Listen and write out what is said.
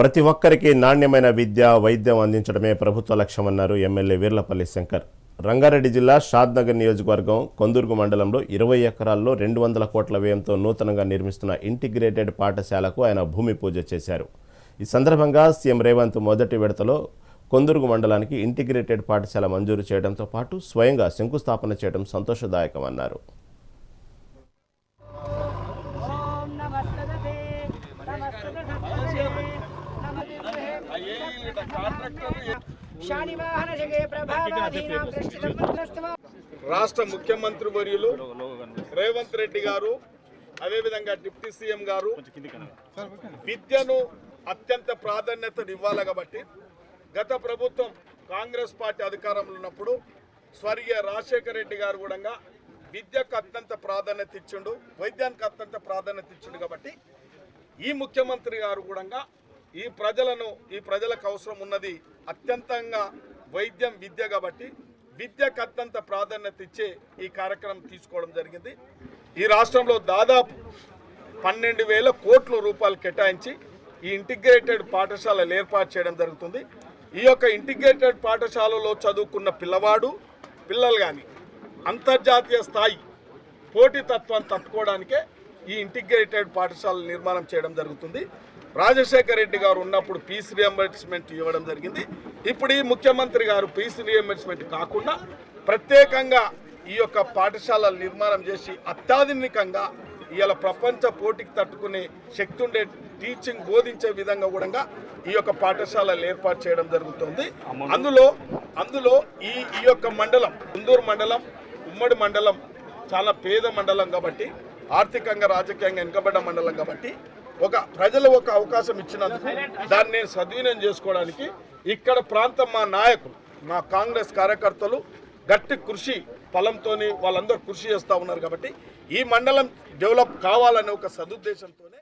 ప్రతి ఒక్కరికి నాణ్యమైన విద్య వైద్యం అందించడమే ప్రభుత్వ లక్ష్యమన్నారు ఎమ్మెల్యే వీర్లపల్లి శంకర్. రంగారెడ్డి జిల్లా షాద్నగర్ నియోజకవర్గం కొందుర్గు మండలంలో ఇరవై ఎకరాల్లో రెండు వందల కోట్ల వ్యయంతో నూతనంగా నిర్మిస్తున్న ఇంటిగ్రేటెడ్ పాఠశాలకు ఆయన భూమి పూజ చేశారు. ఈ సందర్భంగా సీఎం రేవంత్ మొదటి విడతలో కొందుర్గు మండలానికి ఇంటిగ్రేటెడ్ పాఠశాల మంజూరు చేయడంతో పాటు స్వయంగా శంకుస్థాపన చేయడం సంతోషదాయకమన్నారు రాష్ట్ర ముఖ్యమంత్రి వర్యులు రేవంత్ రెడ్డి గారు అదేవిధంగా డిప్యూటీ సీఎం గారు విద్యను అత్యంత ప్రాధాన్యతనివ్వాలి కాబట్టి గత ప్రభుత్వం కాంగ్రెస్ పార్టీ అధికారంలో ఉన్నప్పుడు స్వర్గీయ రాజశేఖర రెడ్డి గారు కూడా విద్యకు అత్యంత ప్రాధాన్యత ఇచ్చిండు వైద్యానికి అత్యంత ప్రాధాన్యత ఇచ్చిండు కాబట్టి ఈ ముఖ్యమంత్రి గారు కూడా ఈ ప్రజలను ఈ ప్రజలకు అవసరం ఉన్నది అత్యంతంగా వైద్యం విద్య కాబట్టి విద్యకు అత్యంత ప్రాధాన్యత ఇచ్చే ఈ కార్యక్రమం తీసుకోవడం జరిగింది. ఈ రాష్ట్రంలో దాదాపు పన్నెండు వేల కోట్ల రూపాయలు కేటాయించి ఈ ఇంటిగ్రేటెడ్ పాఠశాలలు ఏర్పాటు చేయడం జరుగుతుంది. ఈ యొక్క ఇంటిగ్రేటెడ్ పాఠశాలలో చదువుకున్న పిల్లవాడు పిల్లలు కానీ అంతర్జాతీయ స్థాయి పోటీతత్వాన్ని తట్టుకోవడానికే ఈ ఇంటిగ్రేటెడ్ పాఠశాల నిర్మాణం చేయడం జరుగుతుంది. రాజశేఖర రెడ్డి గారు ఉన్నప్పుడు పీస్ రియంబర్స్మెంట్ ఇవ్వడం జరిగింది. ఇప్పుడు ఈ ముఖ్యమంత్రి గారు పీస్ రియంబర్స్మెంట్ కాకుండా ప్రత్యేకంగా ఈ యొక్క పాఠశాలల నిర్మాణం చేసి అత్యాధునికంగా ఇవాళ ప్రపంచ పోటీకి తట్టుకునే శక్తి ఉండే టీచింగ్ బోధించే విధంగా కూడా ఈ యొక్క పాఠశాలలు ఏర్పాటు చేయడం జరుగుతుంది. అందులో అందులో ఈ ఈ యొక్క మండలం కుందూరు మండలం ఉమ్మడి మండలం చాలా పేద మండలం కాబట్టి ఆర్థికంగా రాజకీయంగా వెనుకబడ్డ మండలం కాబట్టి ఒక ప్రజలు ఒక అవకాశం ఇచ్చినందుకు దాన్ని నేను సద్వినియోగం చేసుకోవడానికి ఇక్కడ ప్రాంతం మా నాయకులు మా కాంగ్రెస్ కార్యకర్తలు గట్టి కృషి ఫలంతో వాళ్ళందరూ కృషి చేస్తూ ఉన్నారు కాబట్టి ఈ మండలం డెవలప్ కావాలనే ఒక సదుద్దేశంతోనే